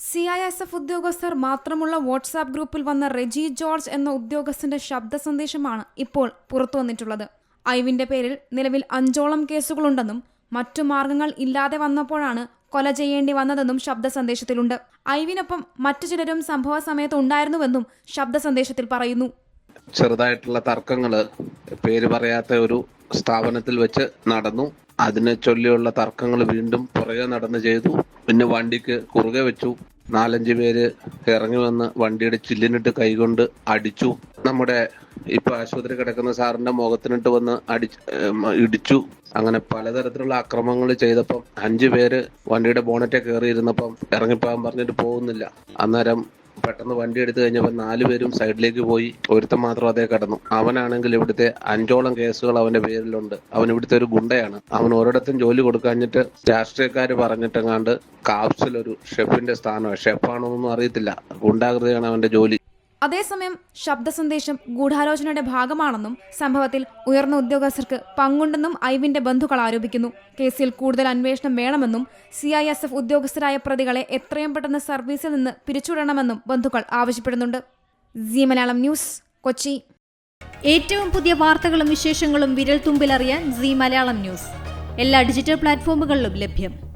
C I S F ഉദ്യോഗസ്ഥർ മാത്രമുള്ള WhatsApp ഗ്രൂപ്പിൽ വന്ന റെജി ജോർജ് എന്ന ഉദ്യോഗസ്ഥന്റെ ശബ്ദ സന്ദേശമാണ് ഇപ്പോൾ പുറത്തുവന്നിട്ടുള്ളത് ഐവിന്റെ പേരിൽ നിലവിൽ അഞ്ചോളം കേസുകളുണ്ടെന്നും മറ്റു മാർഗങ്ങൾ ഇല്ലാതെ വന്നപ്പോഴാണ് കൊല ചെയ്യേണ്ടി വന്നതെന്നും ശബ്ദ സന്ദേശത്തിലുണ്ട്. ഐവിനൊപ്പം മറ്റു ചിലരും സംഭവ സമയത്ത് ഉണ്ടായിരുന്നുവെന്നും ശബ്ദ സന്ദേശത്തിൽ പറയുന്നു. ചെറുതായിട്ടുള്ള തർക്കങ്ങൾ പേര് പറയാത്ത ഒരു സ്ഥാപനത്തിൽ വെച്ച് നടന്നു. അതിനെ ചൊല്ലിയുള്ള തർക്കങ്ങൾ വീണ്ടും പുറകെ നടന്നു ചെയ്തു. പിന്നെ വണ്ടിക്ക് കുറുകെ വെച്ചു. നാലഞ്ച് പേര് ഇറങ്ങി വന്ന് വണ്ടിയുടെ ചില്ലിനിട്ട് കൈകൊണ്ട് അടിച്ചു. നമ്മുടെ ഇപ്പൊ ആശുപത്രി കിടക്കുന്ന സാറിന്റെ മുഖത്തിനിട്ട് വന്ന് അടി ഇടിച്ചു. അങ്ങനെ പലതരത്തിലുള്ള അക്രമങ്ങൾ ചെയ്തപ്പം അഞ്ചു പേര് വണ്ടിയുടെ ബോണറ്റെ കയറിയിരുന്നപ്പം ഇറങ്ങിപ്പോകാൻ പറഞ്ഞിട്ട് പോകുന്നില്ല. അന്നേരം പെട്ടെന്ന് വണ്ടി എടുത്തു കഴിഞ്ഞപ്പോൾ നാലു പേരും സൈഡിലേക്ക് പോയി. ഒരുത്തൻ മാത്രം അതേ കടന്നു. അവനാണെങ്കിൽ ഇവിടുത്തെ അഞ്ചോളം കേസുകൾ അവന്റെ പേരിലുണ്ട്. അവൻ ഇവിടുത്തെ ഒരു ഗുണ്ടയാണ്. അവൻ ഒരിടത്തും ജോലി കൊടുക്കാഞ്ഞിട്ട് രാഷ്ട്രീയക്കാര് പറഞ്ഞിട്ടെങ്ങാണ്ട് കാപ്സിലൊരു ഷെഫിന്റെ സ്ഥാനം ഷെഫാണോന്നൊന്നും അറിയത്തില്ല. ഗുണ്ടാകൃതിയാണ് അവന്റെ ജോലി. അതേസമയം ശബ്ദ സന്ദേശം ഗൂഢാലോചനയുടെ ഭാഗമാണെന്നും സംഭവത്തിൽ ഉയർന്ന ഉദ്യോഗസ്ഥർക്ക് പങ്കുണ്ടെന്നും ഐവിന്റെ ബന്ധുക്കൾ ആരോപിക്കുന്നു. കേസിൽ കൂടുതൽ അന്വേഷണം വേണമെന്നും സി ഐ എസ് എഫ് ഉദ്യോഗസ്ഥരായ പ്രതികളെ എത്രയും പെട്ടെന്ന് സർവീസിൽ നിന്ന് പിരിച്ചുവിടണമെന്നും ബന്ധുക്കൾ ആവശ്യപ്പെടുന്നുണ്ട്. Zee Malayalam news Kochi. ഏറ്റവും പുതിയ വാർത്തകളും വിശേഷങ്ങളും വിരൽ തുമ്പിലറിയാൻ സി മലയാളം ന്യൂസ്. എല്ലാ ഡിജിറ്റൽ പ്ലാറ്റ്ഫോമുകളിലും ലഭ്യം.